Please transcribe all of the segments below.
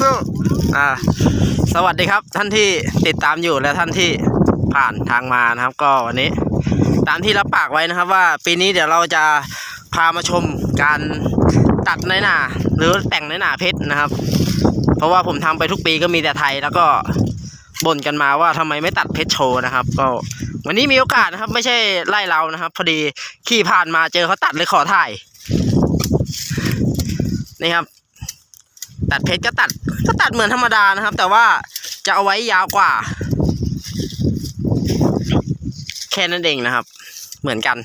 สู้ๆอ่าสวัสดีครับท่านที่ติดตามอยู่และท่านที่ผ่านทางมานะครับ ก็วันนี้ ตามที่รับปากไว้นะครับ ว่าปีนี้เดี๋ยวเราจะพามาชมการตัดน้อยหนาหรือแต่งน้อยหนาเพชรนะครับ เพราะว่าผมทำไปทุกปีก็มีแต่ไทยแล้วก็บ่นกันมาว่าทำไมไม่ตัดเพชรโชว์นะครับ ก็วันนี้มีโอกาสนะครับ ไม่ใช่ไล่เรานะครับ พอดีขี่ผ่านมาเจอเขาตัดเลยขอถ่ายนี่ครับ ตัดเพชรก็ตัดก็ตัดเหมือนธรรมดานะครับ แต่ว่าจะเอาไว้ยาวกว่า แค่นั้นเองนะครับ เหมือนกัน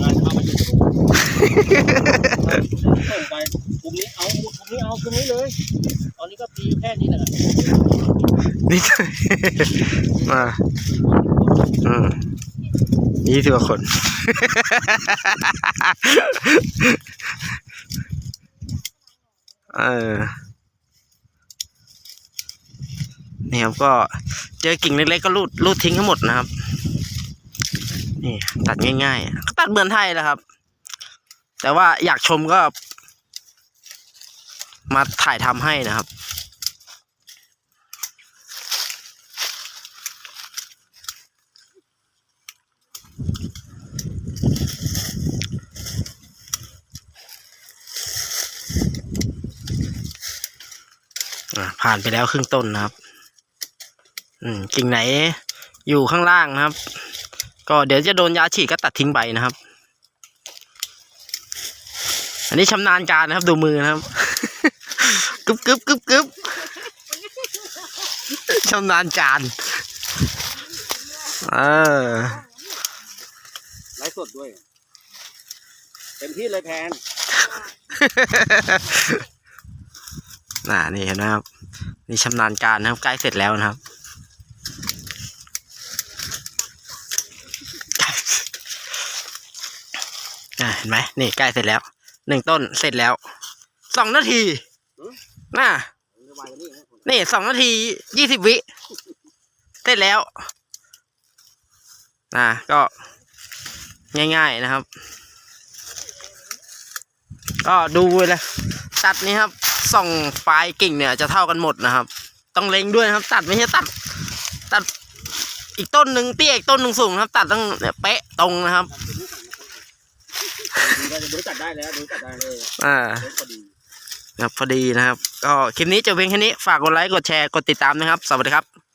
งานเข้ามาอยู่ส่งไปคุมนี้เอากลุ่มนี้เอาคุมนี้เลย ตอนนี้ก็ปีแค่นี้แหละนี่ มาอืม ยี่สิบกว่าคน เออ นี่ครับก็เจอกิ่งเล็กๆก็รูดรูดทิ้งทั้งหมดนะครับ นี่ตัดง่ายๆก็ตัดเหมือนไทยแหละครับ แต่ว่าอยากชมก็ มาถ่ายทำให้นะครับ ผ่านไปแล้วครึ่งต้นนะครับ อืมกิ่งไหนอยู่ข้างล่างนะครับ ก็เดี๋ยวจะโดนยาฉีดก็ตัดทิ้งไปนะครับ อันนี้ชำนาญการนะครับดูมือนะครับกึบกึบกึบกึบชำนาญการเออไลฟ์สดด้วย เต็มที่เลยแพน น่านี่เห็นไหมครับ นี่ชำนาญการนะครับ ใกล้เสร็จแล้วนะครับอ่าเห็นไหมนี่ใกล้เสร็จแล้วหนึ่งต้นเสร็จแล้วสองนาทีน่าวายกันนี่นะนี่สองนาทียี่สิบวิเสร็จแล้วนะก็ง่าย ๆนะครับ ก็ดูเลยตัดนี้ครับ ส่องปลายกิ่งเนี่ยจะเท่ากันหมดนะครับ ต้องเล็งด้วยนะครับ ตัดไม่ใช่ตัด ตัดอีกต้นหนึ่งเตี้ยอีกต้นหนึ่งสูงครับ ตัดต้องเนี่ยเป๊ะตรงนะครับเราจะดูจัดได้แล้วดูจัดได้เลยอ่า พอดี ครับพอดีนะครับ ก็คลิปนี้จบเพียงแค่นี้ ฝากกดไลค์ กดแชร์ กดติดตามนะครับ สวัสดีครับ